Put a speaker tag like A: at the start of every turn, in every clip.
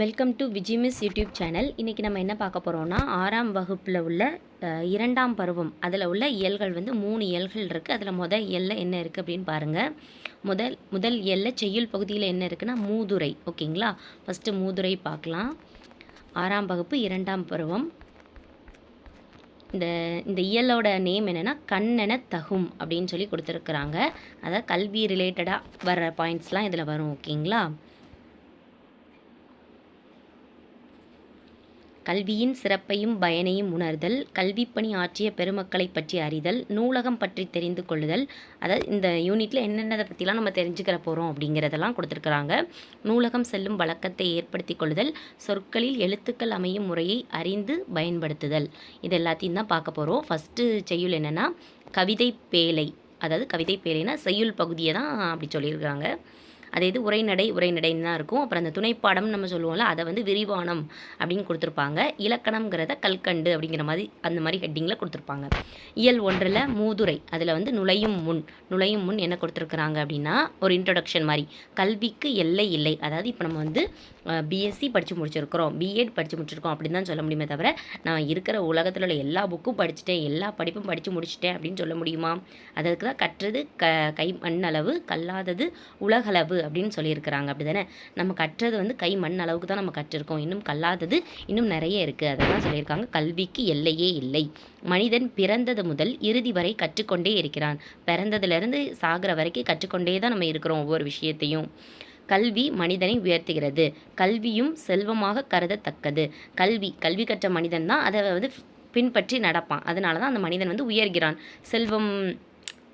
A: Welcome to விஜிமிஸ் YouTube channel இன்றைக்கி நம்ம என்ன பார்க்க போகிறோம்னா ஆறாம் வகுப்பில் உள்ள இரண்டாம் பருவம். அதில் உள்ள இயல்கள் வந்து மூணு இயல்கள் இருக்குது அதில் முதல் இயலில் என்ன இருக்குது அப்படின்னு பாருங்கள் முதல் முதல் இயலில் செய்யுள் பகுதியில் என்ன இருக்குன்னா மூதுரை. ஓகேங்களா? ஃபஸ்ட்டு மூதுரை பார்க்கலாம். ஆறாம் வகுப்பு இரண்டாம் பருவம். இந்த இந்த இயலோட நேம் என்னென்னா கண்ணென தகும் அப்படின்னு சொல்லி கொடுத்துருக்குறாங்க. அதாவது கல்வி ரிலேட்டடாக வர்ற பாயிண்ட்ஸ்லாம் இதில் வரும். ஓகேங்களா? கல்வியின் சிறப்பையும் பயனையும் உணர்தல் கல்விப்பணி ஆற்றிய பெருமக்களை பற்றி அறிதல் நூலகம் பற்றி தெரிந்து கொள்ளுதல். அதாவது இந்த யூனிட்டில் என்னென்னதை பற்றிலாம் நம்ம தெரிஞ்சுக்கிற போகிறோம் அப்படிங்கிறதெல்லாம் கொடுத்துருக்குறாங்க. நூலகம் செல்லும் வழக்கத்தை ஏற்படுத்தி கொள்ளுதல் சொற்களில் எழுத்துக்கள் அமையும் முறையை அறிந்து பயன்படுத்துதல். இது எல்லாத்தையும் தான் பார்க்க போகிறோம் ஃபஸ்ட்டு செய்யுள் என்னென்னா கவிதை பேழை. அதாவது கவிதை பேழைனா செய்யுள் பகுதியை தான் அப்படி சொல்லியிருக்காங்க அதே இது உரைநடை உரைநடைன்னு தான் இருக்கும். அப்புறம் அந்த துணைப்பாடம் நம்ம சொல்லுவோம்ல அதை வந்து விரிவானம் அப்படின்னு கொடுத்துருப்பாங்க. இலக்கணம்ங்கிறத கல்கண்டு அப்படிங்கிற மாதிரி அந்த மாதிரி ஹெட்டிங்கில் கொடுத்துருப்பாங்க. இயல் ஒன்றில் மூதுரை அதில் வந்து நுழையும் முன் நுழையும் முன் என்ன கொடுத்துருக்குறாங்க அப்படின்னா ஒரு இன்ட்ரொடக்ஷன் மாதிரி. கல்விக்கு எல்லை இல்லை. அதாவது இப்போ நம்ம வந்து பிஎஸ்சி படித்து முடிச்சிருக்கிறோம். பிஎட் படித்து முடிச்சிருக்கோம் அப்படின்னு தான் சொல்ல முடியுமே தவிர நான் இருக்கிற உலகத்தில் உள்ள எல்லா புக்கும் படிச்சுட்டேன். எல்லா படிப்பும் படித்து முடிச்சிட்டேன் அப்படின்னு சொல்ல முடியுமா? அதற்கு தான் கற்றது க கை மண் அளவு கல்லாதது உலகளவு அப்படின்னு சொல்லியிருக்கிறாங்க. அப்படி தானே நம்ம கற்றது வந்து கை மண் அளவுக்கு தான் நம்ம கற்றிருக்கோம். இன்னும் கல்லாதது இன்னும் நிறைய இருக்குது அதை தான் சொல்லியிருக்காங்க. கல்விக்கு எல்லையே இல்லை. மனிதன் பிறந்தது முதல் இறுதி வரை கற்றுக்கொண்டே இருக்கிறான். பிறந்ததுலேருந்து சாகிற வரைக்கும் கற்றுக்கொண்டே தான் நம்ம இருக்கிறோம் ஒவ்வொரு விஷயத்தையும். கல்வி மனிதனை உயர்த்துகிறது. கல்வியும் செல்வமாக கருதத்தக்கது. கல்வி கல்வி கற்ற மனிதன் தான் அதை வந்து பின்பற்றி நடப்பான். அதனால தான் அந்த மனிதன் வந்து உயர்கிறான். செல்வம்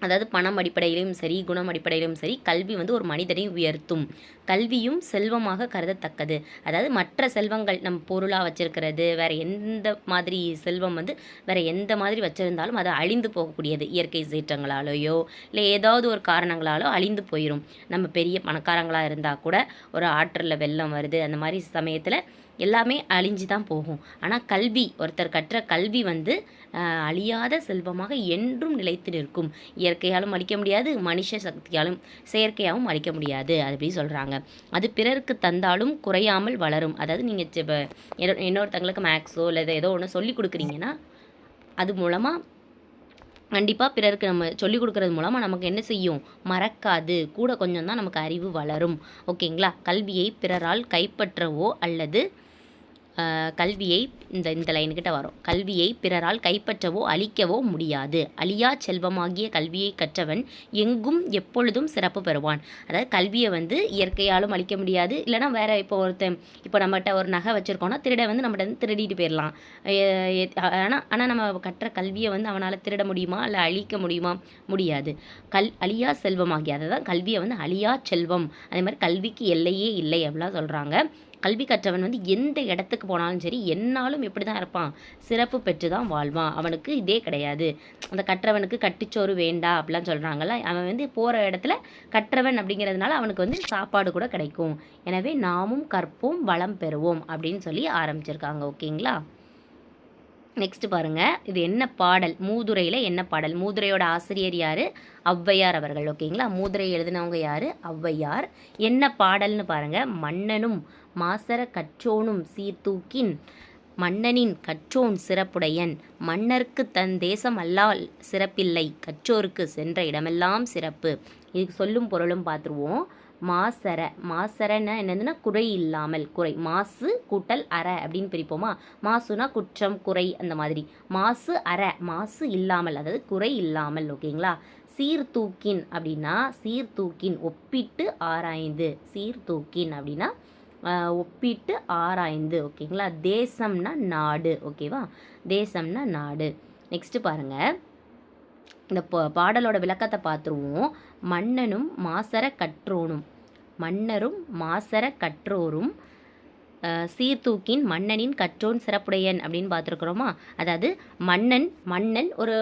A: அதாவது பணம் அடிப்படையிலும் சரி குணம் அடிப்படையிலும் சரி கல்வி வந்து ஒரு மனிதனை உயர்த்தும். கல்வியும் செல்வமாக கருதத்தக்கது. அதாவது மற்ற செல்வங்கள் நம்ம பொருளாக வச்சிருக்கிறது வேற எந்த மாதிரி செல்வம் வந்து வேற எந்த மாதிரி வச்சிருந்தாலும் அது அழிந்து போகக்கூடியது. இயற்கை சீற்றங்களாலேயோ இல்லை ஏதாவது ஒரு காரணங்களாலோ அழிந்து போயிடும் நம்ம பெரிய பணக்காரங்களாக இருந்தால் கூட ஒரு ஆற்றில் வெள்ளம் வருது அந்த மாதிரி சமயத்தில் எல்லாமே அழிஞ்சு தான் போகும். ஆனால் கல்வி ஒருத்தர் கற்ற கல்வி வந்து அழியாத செல்வமாக என்றும் நிலைத்து நிற்கும். இயற்கையாலும் அழிக்க முடியாது மனுஷ சக்தியாலும் செயற்கையாகவும் அழிக்க முடியாது அது அப்படி சொல்கிறாங்க அது பிறருக்கு தந்தாலும் குறையாமல் வளரும். அதாவது நீங்கள் இன்னொருத்தங்களுக்கு மேக்ஸோ இல்லை ஏதோ ஒன்று சொல்லி கொடுக்குறீங்கன்னா அது மூலமாக கண்டிப்பாக பிறருக்கு நம்ம சொல்லிக் கொடுக்கறது மூலமாக நமக்கு என்ன செய்யும்? மறக்காது. கூட கொஞ்சம் தான் நமக்கு அறிவு வளரும். ஓகேங்களா? கல்வியை பிறரால் கைப்பற்றவோ அல்லது கல்வியை இந்த இந்த லைனுக்கிட்ட வரும். கல்வியை பிறரால் கைப்பற்றவோ அழிக்கவோ முடியாது. அழியா செல்வமாகிய கல்வியை கற்றவன் எங்கும் எப்பொழுதும் சிறப்பு பெறுவான். அதாவது கல்வியை வந்து இயற்கையாலும் அழிக்க முடியாது. இல்லைன்னா வேற இப்போ ஒருத்தன் இப்போ நம்மகிட்ட ஒரு நகை வச்சுருக்கோன்னா திருட வந்து நம்மகிட்ட வந்து திருடிட்டு போயிடலாம். ஆனால் ஆனால் நம்ம கற்ற கல்வியை வந்து அவனால் திருட முடியுமா? இல்லை அழிக்க முடியுமா? முடியாது. கல் அழியா செல்வமாகிய அதை தான் கல்வியை வந்து அழியா செல்வம். அதே மாதிரி கல்விக்கு எல்லையே இல்லை அப்படிலாம் சொல்கிறாங்க கல்வி கற்றவன் வந்து எந்த இடத்துக்கு போனாலும் சரி என்னாலும் எப்படி தான் இருப்பான்? சிறப்பு பெற்று தான் வாழ்வான். அவனுக்கு இதே கிடையாது. அந்த கற்றவனுக்கு கட்டிச்சோறு வேண்டாம் அப்படிலாம் சொல்கிறாங்கல்ல அவன் வந்து போகிற இடத்துல கற்றவன் அப்படிங்கிறதுனால அவனுக்கு வந்து சாப்பாடு கூட கிடைக்கும். எனவே நாமும் கற்போம் வளம் பெறுவோம் அப்படின்னு சொல்லி ஆரம்பிச்சிருக்காங்க. ஓகேங்களா? நெக்ஸ்ட் பாருங்க. இது என்ன பாடல்? மூதுரையில் என்ன பாடல்? மூதுரையோட ஆசிரியர் யார்? ஔவையார் அவர்கள். ஓகேங்களா மூதுரை எழுதினவங்க யார்? ஔவையார். என்ன பாடல்னு பாருங்க. மன்னனும் மாசர கற்றோனும் சீர்தூக்கின் மன்னனின் கற்றோன் சிறப்புடையன். மன்னர்க்கு தன் தேசம் அல்லால் சிறப்பில்லை. கற்றோருக்கு சென்ற இடமெல்லாம் சிறப்பு. இதுக்கு சொல்லும் பொருளும் பார்த்துருவோம். மாசர. மாசரன்னா என்னதுன்னா குறை இல்லாமல். குறை. மாசு கூட்டல் அற அப்படின்னு பிரிப்போமா? மாசுனா குற்றம் குறை அந்த மாதிரி. மாசு அற. மாசு இல்லாமல். அதாவது குறை இல்லாமல் ஓகேங்களா? சீர்தூக்கின் அப்படின்னா சீர்தூக்கின் ஒப்பிட்டு ஆராய்ந்து. சீர்தூக்கின் அப்படின்னா ஒப்பிட்டு ஆராய்ந்து ஓகேங்களா? தேசம்னா நாடு ஓகேவா? தேசம்னா நாடு. நெக்ஸ்ட் பாருங்கள் இந்த பாடலோட விளக்கத்தை பார்த்துருவோம். மன்னனும் மாசர கற்றோனும். மன்னரும் மாசர கற்றோரும். சீர்தூக்கின் மன்னனின் கற்றோன் சிறப்புடையன் அப்படின்னு பார்த்துருக்குறோமா? அதாவது மன்னன் மன்னன் ஒரு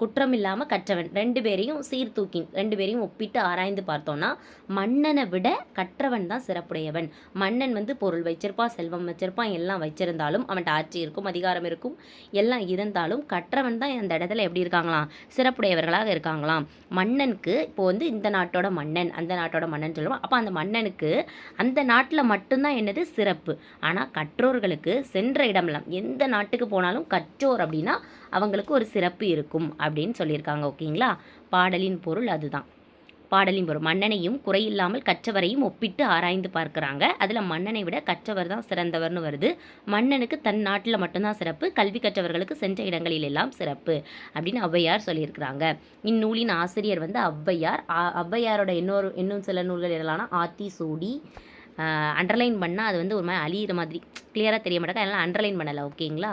A: குற்றம் இல்லாமல் கற்றவன். ரெண்டு பேரையும் சீர்தூக்கின் ரெண்டு பேரையும் ஒப்பிட்டு ஆராய்ந்து பார்த்தோம்னா மன்னனை விட கற்றவன் தான் சிறப்புடையவன். மன்னன் வந்து பொருள் வச்சிருப்பான் செல்வம் வச்சிருப்பான் எல்லாம் வச்சிருந்தாலும் அவன்கிட்ட ஆட்சி இருக்கும் அதிகாரம் இருக்கும் எல்லாம் இருந்தாலும் கற்றவன் தான் அந்த இடத்துல எப்படி இருக்காங்களாம்? சிறப்புடையவர்களாக இருக்காங்களாம். மன்னனுக்கு இப்போ வந்து இந்த நாட்டோட மன்னன் அந்த நாட்டோட மன்னன் சொல்லுவோம். அப்போ அந்த மன்னனுக்கு அந்த நாட்டில் மட்டும்தான் என்னது? சிறப்பு. ஆனால் கற்றோர்களுக்கு சென்ற இடமெல்லாம் எந்த நாட்டுக்கு போனாலும் கற்றோர் அப்படின்னா அவங்களுக்கு ஒரு சிறப்பு இருக்கும் அப்படின்னு சொல்லியிருக்காங்க ஓகேங்களா? பாடலின் பொருள் அதுதான். பாடலின் பொருள். மன்னனையும் குறையில்லாமல் கற்றவரையும் ஒப்பிட்டு ஆராய்ந்து பார்க்குறாங்க. அதில் மன்னனை விட கற்றவர் தான் சிறந்தவர்னு வருது. மன்னனுக்கு தன் நாட்டில் மட்டும்தான் சிறப்பு கல்வி கற்றவர்களுக்கு சென்ற இடங்களில் எல்லாம் சிறப்பு அப்படின்னு ஔவையார் சொல்லியிருக்கிறாங்க. இந்நூலின் ஆசிரியர் வந்து ஔவையார். ஆ- ஔவையாரோட இன்னொரு இன்னும் சில நூல்கள் எல்லாம் ஆத்தி சூடி அண்டர்லைன் பண்ணால் அது வந்து ஒரு மாதிரி அழியிற மாதிரி கிளியராக தெரிய மாட்டேங்க அதனால் அண்டர்லைன் பண்ணலை ஓகேங்களா?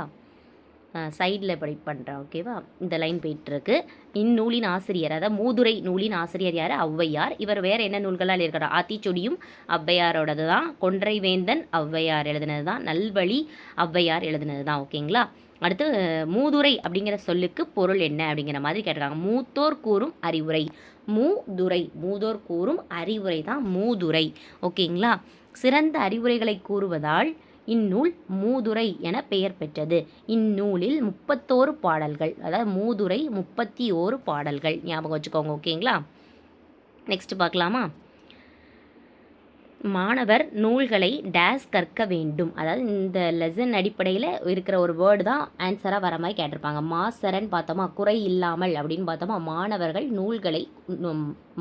A: சைடில் இப்படி பண்ணுறேன் ஓகேவா? இந்த லைன் போயிட்டுருக்கு. இந்நூலின் ஆசிரியர் அதாவது மூதுரை நூலின் ஆசிரியர் யார்? ஔவையார். இவர் வேறு என்ன நூல்களால் இருக்கிறார் ஆத்திச்சொடியும் ஔவையாரோடது தான். கொன்றை வேந்தன் ஔவையார் எழுதினது தான். நல்வழி ஔவையார் எழுதினது தான் ஓகேங்களா? அடுத்து மூதுரை அப்படிங்கிற சொல்லுக்கு பொருள் என்ன அப்படிங்கிற மாதிரி கேட்டிருக்காங்க. மூத்தோர் கூறும் அறிவுரை. மூதுரை. மூதோர் கூறும் அறிவுரை தான் மூதுரை. ஓகேங்களா? சிறந்த அறிவுரைகளை கூறுவதால் இந்நூல் மூதுரை என பெயர் பெற்றது. இந்நூலில் முப்பத்தோரு பாடல்கள் அதாவது மூதுரை முப்பத்தி ஓரு பாடல்கள் ஞாபகம் வச்சுக்கோங்க ஓகேங்களா? நெக்ஸ்ட் பார்க்கலாமா? மாணவர் நூல்களை டேஸ் கற்க வேண்டும். அதாவது இந்த லெசன் அடிப்படையில் இருக்கிற ஒரு வேர்டு தான் ஆன்சராக வர மாதிரி கேட்டிருப்பாங்க. மாசரன் பார்த்தோமா? குறை இல்லாமல் அப்படின்னு பார்த்தோமா? மாணவர்கள் நூல்களை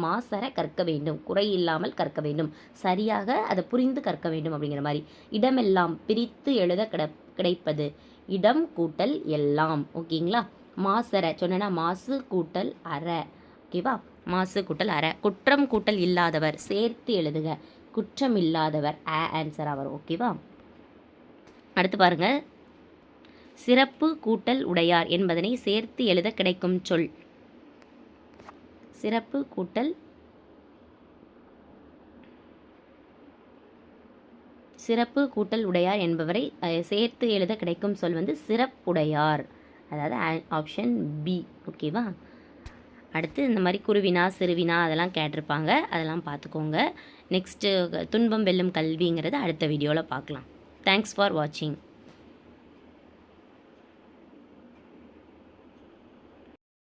A: மாசர கற்க வேண்டும். குறை இல்லாமல் கற்க வேண்டும். சரியாக அதை புரிந்து கற்க வேண்டும் அப்படிங்கிற மாதிரி. இடமெல்லாம் பிரித்து எழுத கிட கிடைப்பது. இடம் கூட்டல் எல்லாம். ஓகேங்களா? மாசர சொன்னேன்னா மாசு கூட்டல் அற. ஓகேவா? மாசு கூட்டல் அற. குற்றம் கூட்டல் இல்லாதவர் சேர்த்து எழுதுக. குற்றமில்லாதவர். ஆ ஆன்சராக வரும் ஓகேவா அடுத்து பாருங்கள் சிறப்பு கூட்டல் உடையார் என்பதனை சேர்த்து எழுத கிடைக்கும் சொல். சிறப்பு கூட்டல் சிறப்பு கூட்டல் உடையார் என்பவரை சேர்த்து எழுத கிடைக்கும் சொல் வந்து சிறப்புடையார். அதாவது ஆப்ஷன் பி ஓகேவா அடுத்து இந்த மாதிரி குருவினா சிறுவினா அதெல்லாம் கேட்டிருப்பாங்க. அதெல்லாம் பார்த்துக்கோங்க. நெக்ஸ்ட்டு துன்பம் வெல்லும் கல்விங்கிறது அடுத்த வீடியோவில் பார்க்கலாம். தேங்க்ஸ் ஃபார் வாட்சிங்